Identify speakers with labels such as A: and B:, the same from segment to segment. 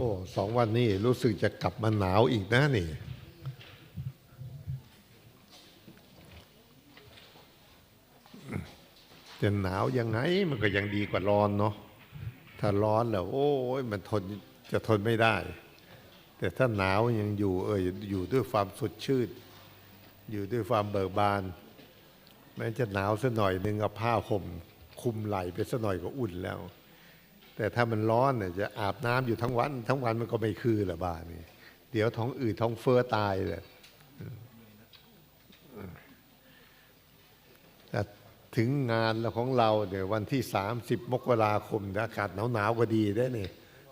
A: อ้สองวันนี้รู้สึกจะกลับมาหนาวอีกนะนี่ จะหนาวยังไงมันก็ยังดีกว่าร้อนเนาะถ้าร้อนแล้ว โอ้ยมันทนจะทนไม่ได้ แต่ถ้าหนาวยังอยู่เอออยู่ด้วยความสดชื่นอยู่ด้วยความเบิกบานแม้จะหนาวสักหน่อยหนึ่งเอาผ้าห่มคุมไหล่ไปสักหน่อยก็อุ่นแล้ว แต่ถ้ามันร้อนเนี่ยจะอาบน้ำอยู่ทั้งวัน ทั้งวันมันก็ไม่คือละบ้านนี่เดี๋ยวท้องอืดท้องเฟ้อตายเลยแต่ถึงงานแล้วของเราเดี๋ยววันที่30มสิบมกราคมอากาศหนาวๆก็ดีได้เนี่ย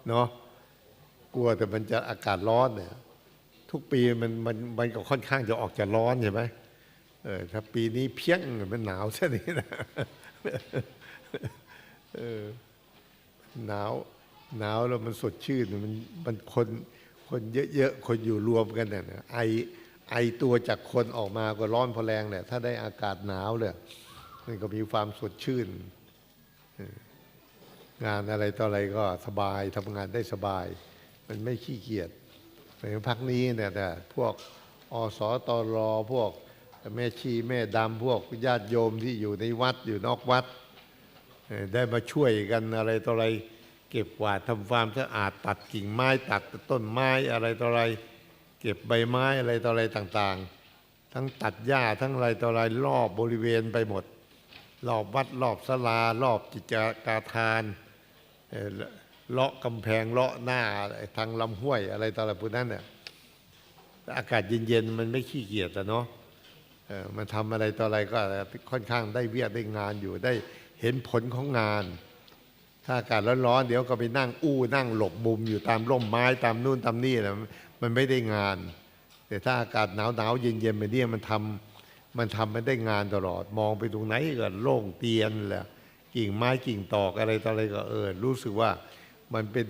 A: เนาะกลัวแต่มันจะอากาศร้อนเนี่ยทุกปีมันมันมันก็ค่อนข้างจะออกจะร้อนใช่ไหมเออถ้าปีนี้เพี้ยงมันหนาวซะนี่นะเออ หนาวหนาวแล้วมันสดชื่นมันมันคนคนเยอะๆคนอยู่รวมกันเนี่ยไอไอตัวจากคนออกมาก็ร้อนพอแรงแหละถ้าได้อากาศหนาวเลยมันก็มีความสดชื่น งานอะไรต่ออะไรก็สบายทำงานได้สบาย มันไม่ขี้เกียจในพักนี้เนี่ยแต่พวกอสตรอพวกแม่ชีแม่ดำพวกญาติโยมที่อยู่ในวัดอยู่นอกวัด ได้มาช่วยกันอะไรต่ออะไร เก็บกวาดทำความสะอาดตัดกิ่งไม้ตัดต้นไม้อะไรต่ออะไร เก็บใบไม้อะไรต่ออะไรต่างๆ ทั้งตัดหญ้าทั้งอะไรต่ออะไรรอบบริเวณไปหมด รอบวัดรอบศาลารอบจิจกาทานเลาะกำแพงเลาะหน้าทางลำห้วยอะไรต่ออะไรพวกนั้นเนี่ยอากาศเย็นๆมันไม่ขี้เกียจอะเนาะมันทำอะไรต่ออะไรก็ค่อนข้างได้เวียดได้งานอยู่ได้ เห็นผลของงาน ถ้าอากาศร้อนๆเดี๋ยวก็ไปนั่งอู้นั่งหลบมุมอยู่ตามร่มไม้ตามนู่นตามนี่นะมันไม่ได้งาน แต่ถ้าอากาศหนาวหนาวๆเย็นๆไปเนี่ยมันทำมันทำมันได้งานตลอด มองไปตรงไหนก็โล่งเตียนแหละกิ่งไม้กิ่งตอกอะไรต่ออะไรก็เออรู้สึกว่ามันเป็น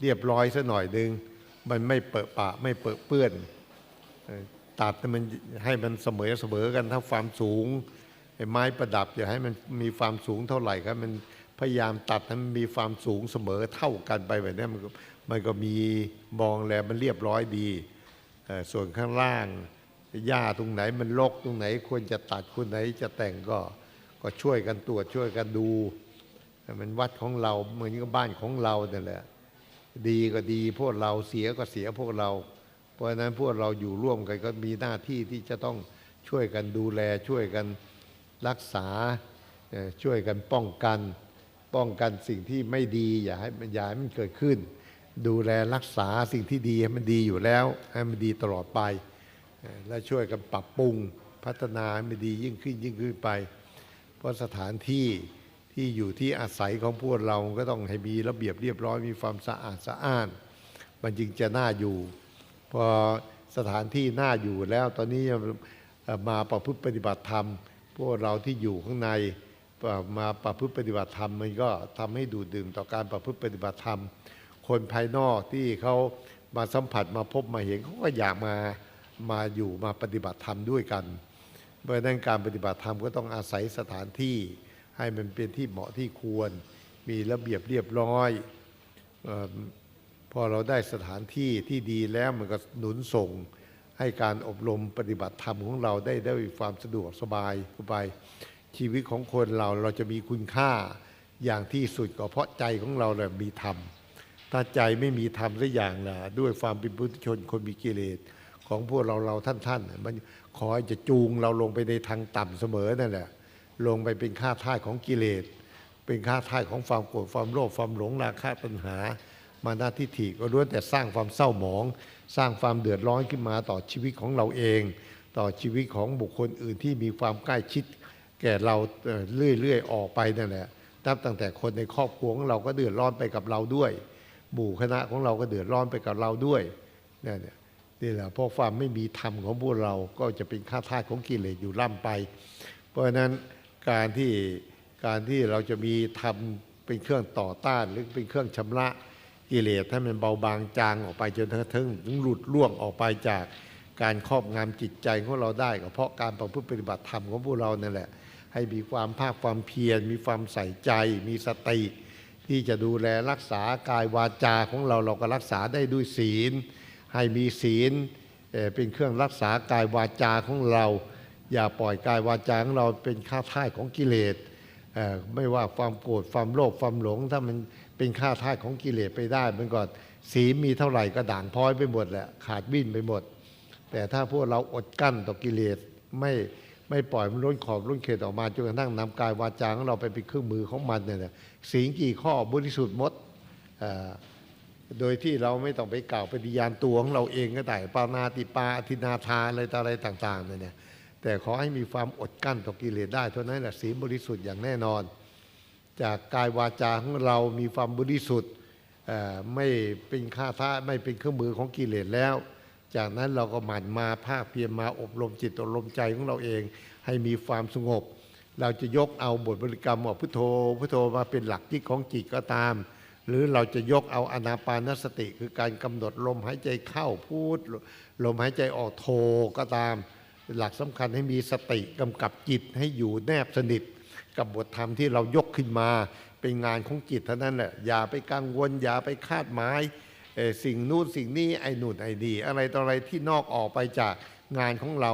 A: เรียบร้อยซะหน่อยนึงมันไม่เปอะปะไม่เปอะเปื้อนตัดให้มันให้มันเสมอเสมอกันถ้าความสูง ไอ้ไม้ประดับอย่าให้มันมีความสูงเท่าไหร่ครับมันพยายามตัดให้มันมีความสูงเสมอเท่ากันไปแบบนี้มันก็มันก็มีมองแล้วมันเรียบร้อยดีส่วนข้างล่างหญ้าตรงไหนมันรกตรงไหน ควรจะตัดคนไหนจะแต่งก็ก็ช่วยกันตรวจช่วยกันดูมันวัดของเราเหมือนกับบ้านของเราเนี่ยแหละดีก็ดีพวกเราเสียก็เสียพวกเรา เพราะฉะนั้นพวกเราอยู่ร่วมกันก็มีหน้าที่ที่จะต้องช่วยกันดูแลช่วยกัน รักษาช่วยกันป้องกันป้องกันสิ่งที่ไม่ดีอย่าให้มันอย่าให้มันเกิดขึ้น ดูแลรักษาสิ่งที่ดีให้มันดีอยู่แล้ว ให้มันดีตลอดไป และช่วยกันปรับปรุงพัฒนาให้มันดียิ่งขึ้นยิ่งขึ้นไป เพราะสถานที่ที่อยู่ที่อาศัยของพวกเราก็ต้องให้มีระเบียบเรียบร้อยมีความสะอาดสะอ้าน มันจึงจะน่าอยู่พอสถานที่น่าอยู่แล้วตอนนี้มาประพฤติปฏิบัติธรรม พวกเราที่อยู่ข้างในมาประพฤติปฏิบัติธรรมมันก็ทำให้ดูดดื่มต่อการประพฤติปฏิบัติธรรม คนภายนอกที่เขามาสัมผัสมาพบมาเห็นเขาก็อยากมามาอยู่มาปฏิบัติธรรมด้วยกัน เพราะฉะนั้นการปฏิบัติธรรมก็ต้องอาศัยสถานที่ ให้มันเป็นที่เหมาะที่ควร มีระเบียบเรียบร้อยอพอเราได้สถานที่ที่ดีแล้วมันก็หนุนส่ง ให้การอบรมปฏิบัติธรรมของเราได้ได้ความสะดวกสบายเข้าไปชีวิตของคนเราเราจะมีคุณค่าอย่างที่สุดก็เพราะใจของเราเนี่ยมีธรรมถ้าใจไม่มีธรรมสักอย่างนะด้วยความเป็นปุถุชนคนมีกิเลสของพวกเราเราท่านท่านมันขอจะจูงเราลงไปในทางต่ำเสมอนั่นแหละลงไปเป็นข้าท่าสของกิเลส เป็นข้าท่าสของความโกรธความโลภความหลงราคะปัญหา มานาทิฏฐิก็ล้วนแต่สร้างความเศร้าหมอง สร้างความเดือดร้อนขึ้นมาต่อชีวิตของเราเอง ต่อชีวิตของบุคคลอื่นที่มีความใกล้ชิด แก่เราเรื่อยๆออกไปนั่นแหละนับตั้งแต่คนในครอบครัวของเราก็เดือดร้อนไปกับเราด้วยหมู่คณะของเราก็เดือดร้อนไปกับเราด้วยนี่นเนี่ยนี่แหละเพราะความไม่มีธรรมของพวกเราก็จะเป็นข้าทาสของกิเลสอยู่ล่ำไป เพราะฉะนั้นการที่การที่เราจะมีธรรมเป็นเครื่องต่อต้านหรือเป็นเครื่องชำระ กิเลสให้มันเบาบางจางออกไปจนกระทั่งถึงหลุดล่วงออกไปจากการครอบงำจิตใจของเราได้ก็เพราะการประพฤติปฏิบัติธรรมของพวกเรานั่นแหละ ให้มีความภาคความเพียรมีความใส่ใจ มีสติ ที่จะดูแลรักษากายวาจาของเราเราก็รักษาได้ด้วยศีล ให้มีศีลเป็นเครื่องรักษากายวาจาของเรา อย่าปล่อยกายวาจาของเราเป็นข้าท่ายของกิเลสไม่ว่าความโกรธความโลภความหลงถ้ามัน เป็นข้าทายของกิเลสไปได้มันก็ศีลมีเท่าไหร่ก็ด่างพ้อยไปหมดแหละขาดวิ่นไปหมด แต่ถ้าพวกเราอดกั้นต่อกิเลสไม่ไม่ปล่อยมันล้นขอบล้นเขตออกมาจนกระทั่งนำกายวาจาของเราไปเป็นเครื่องมือของมันเนี่ยสิ่งกี่ข้อบริสุทธิ์หมดโดยที่เราไม่ต้องไปกล่าวปฏิญาณตัวของเราเองก็ได้ปานาติปาอธินาทานอะไรต่ออะไรต่างๆเนี่ยแต่ขอให้มีความอดกั้นต่อกิเลสได้เท่านั้นแหละศีลบริสุทธิ์อย่างแน่นอน จากกายวาจาของเรามีความบริสุทธิ์ไม่เป็นข้าท้าไม่เป็นเครื่องมือของกิเลสแล้ว จากนั้นเราก็หมั่นมาภาคเพียรมาอบรมจิตอบรมใจของเราเอง ให้มีความสงบ เราจะยกเอาบทบริกรรมว่าพุทโธพุทโธมาเป็นหลักที่ของจิตก็ตาม หรือเราจะยกเอาอนาปานสติ คือการกำหนดลมหายใจเข้าพูด ลมหายใจออกโทก็ตาม หลักสำคัญให้มีสติกำกับจิตให้อยู่แนบสนิท กับบทธรรมที่เรายกขึ้นมาเป็นงานของจิตเท่านั้นแหละอย่าไปกังวล อย่าไปคาดหมายสิ่งนู่นสิ่งนี้ไอ้นู่นไอ้นี่อะไรต่ออะไรที่นอกออกไปจากงานของเรา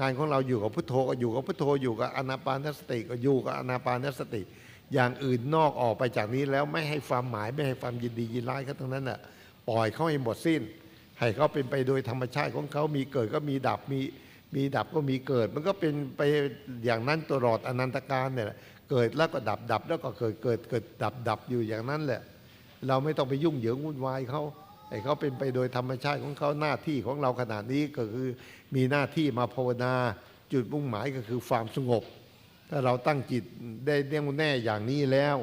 A: งานของเราอยู่กับพุทโธก็อยู่กับพุทโธอยู่กับอนาปานสติก็อยู่กับอนาปานสติ อย่างอื่นนอกออกไปจากนี้แล้วไม่ให้ความหมายไม่ให้ความยินดียินร้ายเขาทั้งนั้นน่ะปล่อยเขาให้หมดสิ้น ให้เขาเป็นไปโดยธรรมชาติของเขามีเกิดก็มีดับมี มีดับก็มีเกิด มันก็เป็นไปอย่างนั้นตลอดอนันตการเนี่ยเกิดแล้วก็ดับดับแล้วก็เกิดเกิดเกิดดับดับอยู่อย่างนั้นแหละ เราไม่ต้องไปยุ่งเหยิงวุ่นวายเขาให้เขาเป็นไปโดยธรรมชาติของเขาหน้าที่ของเราขนาดนี้ก็คือมีหน้าที่มาภาวนาจุดมุ่งหมายก็คือความสงบ ถ้าเราตั้งจิตได้แน่วแน่อย่างนี้แล้ว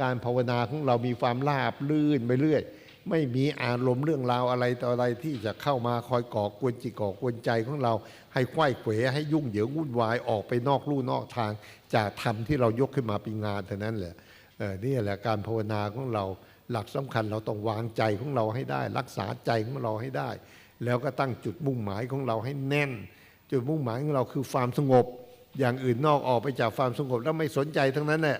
A: การภาวนาของเรามีความราบลื่นไปเรื่อย ไม่มีอารมณ์เรื่องราวอะไรต่ออะไรที่จะเข้ามาคอยก่อกวนจิตก่อกวนใจของเรา ให้ไขว้เขวให้ยุ่งเหยิงวุ่นวายออกไปนอกลู่นอกทาง จากธรรมที่เรายกขึ้นมาเป็นงานเท่านั้นแหละเออนี่แหละการภาวนาของเราหลักสำคัญเราต้องวางใจของเราให้ได้ รักษาใจของเราให้ได้ แล้วก็ตั้งจุดมุ่งหมายของเราให้แน่น จุดมุ่งหมายของเราคือความสงบ อย่างอื่นนอกออกไปจากความสงบแล้วไม่สนใจทั้งนั้นแหละ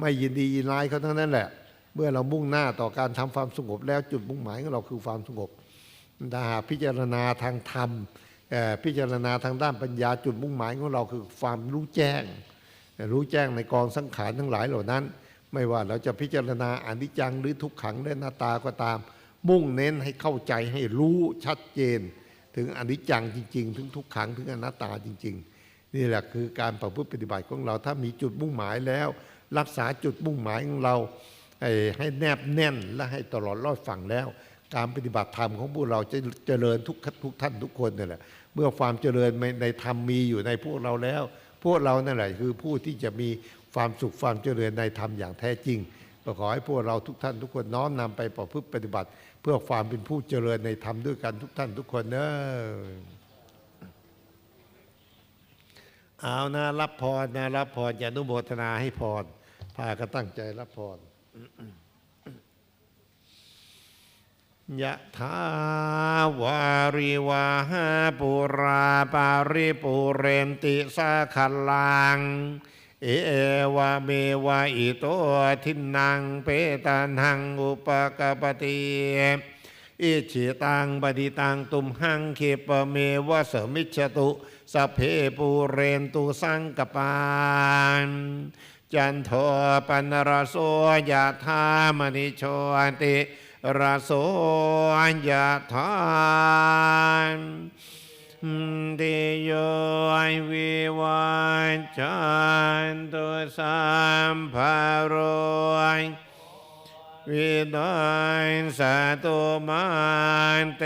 A: ไม่ยินดียินร้ายเขาทั้งนั้นแหละ เมื่อเรามุ่งหน้าต่อการทำความสงบแล้วจุดมุ่งหมายของเราคือความสงบถ้าหากพิจารณาทางธรรมพิจารณาทางด้านปัญญาจุดมุ่งหมายของเราคือความรู้แจ้ง รู้แจ้งในกองสังขารทั้งหลายเหล่านั้น ไม่ว่าเราจะพิจารณาอนิจจังหรือทุกขังและหน้าตาก็ตาม มุ่งเน้นให้เข้าใจให้รู้ชัดเจน ถึงอนิจจังจริง ๆ ถึงทุกขังถึงอนัตตาจริง ๆ นี่แหละคือการประพฤติปฏิบัติของเราถ้ามีจุดมุ่งหมายแล้ว รักษาจุดมุ่งหมายของเรา ให้ให้แนบแน่นและให้ตลอดรอดฝั่งแล้ว การปฏิบัติธรรมของพวกเราจะเจริญทุกทุกท่านทุกคนนี่แหละเมื่อความเจริญในธรรมมีอยู่ในพวกเราแล้ว พวกเรานั่นแหละคือผู้ที่จะมีความสุขความเจริญในธรรมอย่างแท้จริงก็ขอให้พวกเราทุกท่านทุกคนน้อมนำไปประพฤติปฏิบัติ เพื่อความเป็นผู้เจริญในธรรมด้วยกันทุกท่านทุกคนเนอะเอานะรับพรนะรับพรอย่านุโมทนาให้พรพาก็ตั้งใจรับพร ยะถาวาริวาหาปุราปาริปุเรนติสาขลัง เอวะเมวะอิโตทินังเปตานังอุปกปติอิชิตังปฏิตังตุมหังเคปเมวะสมิจฉตุสเพปูเรนตุสังกปาน จันโทปนรโสยะธามณิโชติรโสยะธานติโยวิวันจันตุสัมภโรยวิดัยสาตุมันเต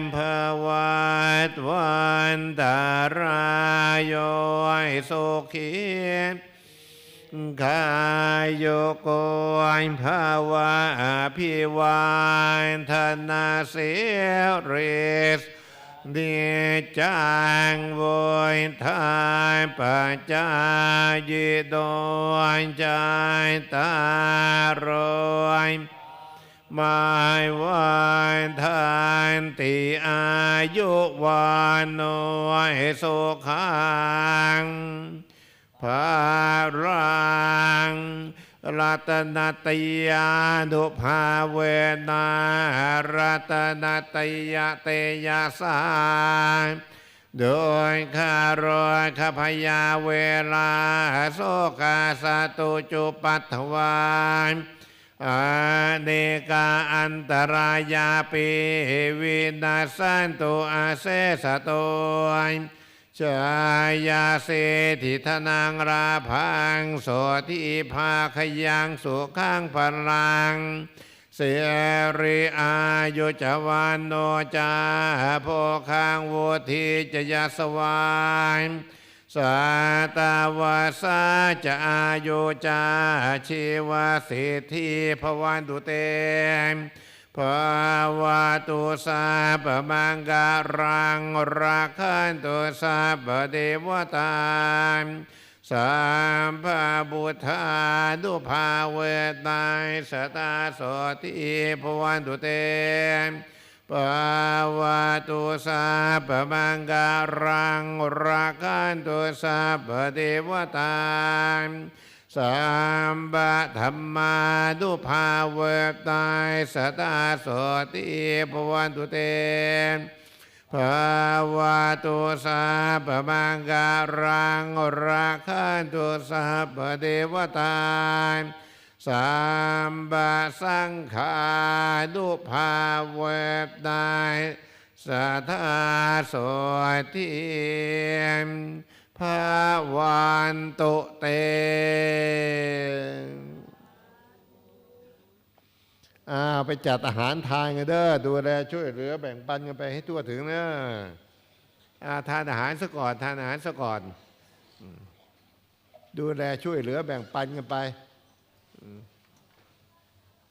A: มภวัตวันตารายโยสุขี กายโยโกยภาวะอภิวันธนาเสริสดิจังโวยทายปัจจายโดยใจตารอยมายวันทานติอายุวันโนสุขัง รัง
B: รัตนตยานุภาเวนารัตนตยเตยาสาโดยข้ารอยขพยาเวลาโสกาสตุจุปัตวานอาเนกาอันตรายาปิวินาสันตุอาเสสตย ชายาเสถิธนังราพังโสทิภาขยังสุขังพลัง เสริอายุจวันโนจาโพคังวุธิจยสวายสาตาวาสาจะอายุจาชีวสิทธิภวันตุเตม ภาวะตุสาปมังการังรักขันตุสาปเดวตาสัมภาบุธาดุภาเวตายสตาโสติภวันตุเตภาวะตุสาปมังการังรักขันตุสาปเดวตา สัมบะธรรมาดุภาเวตายสตาสติภวันตุเตภาวะตุสาปมังการังราคันตุสัพเดวตาสัมบะสังขาดุภาเวตายสตาสติ ภาวันตุเต
A: อ่าไปจัดอาหารทานกันเด้อดูแลช่วยเหลือแบ่งปันกันไปให้ทั่วถึงเนะ
B: อ่าทานอาหารซะก่อน ทานอาหารซะก่อน
A: ดูแลช่วยเหลือแบ่งปันกันไป
B: อ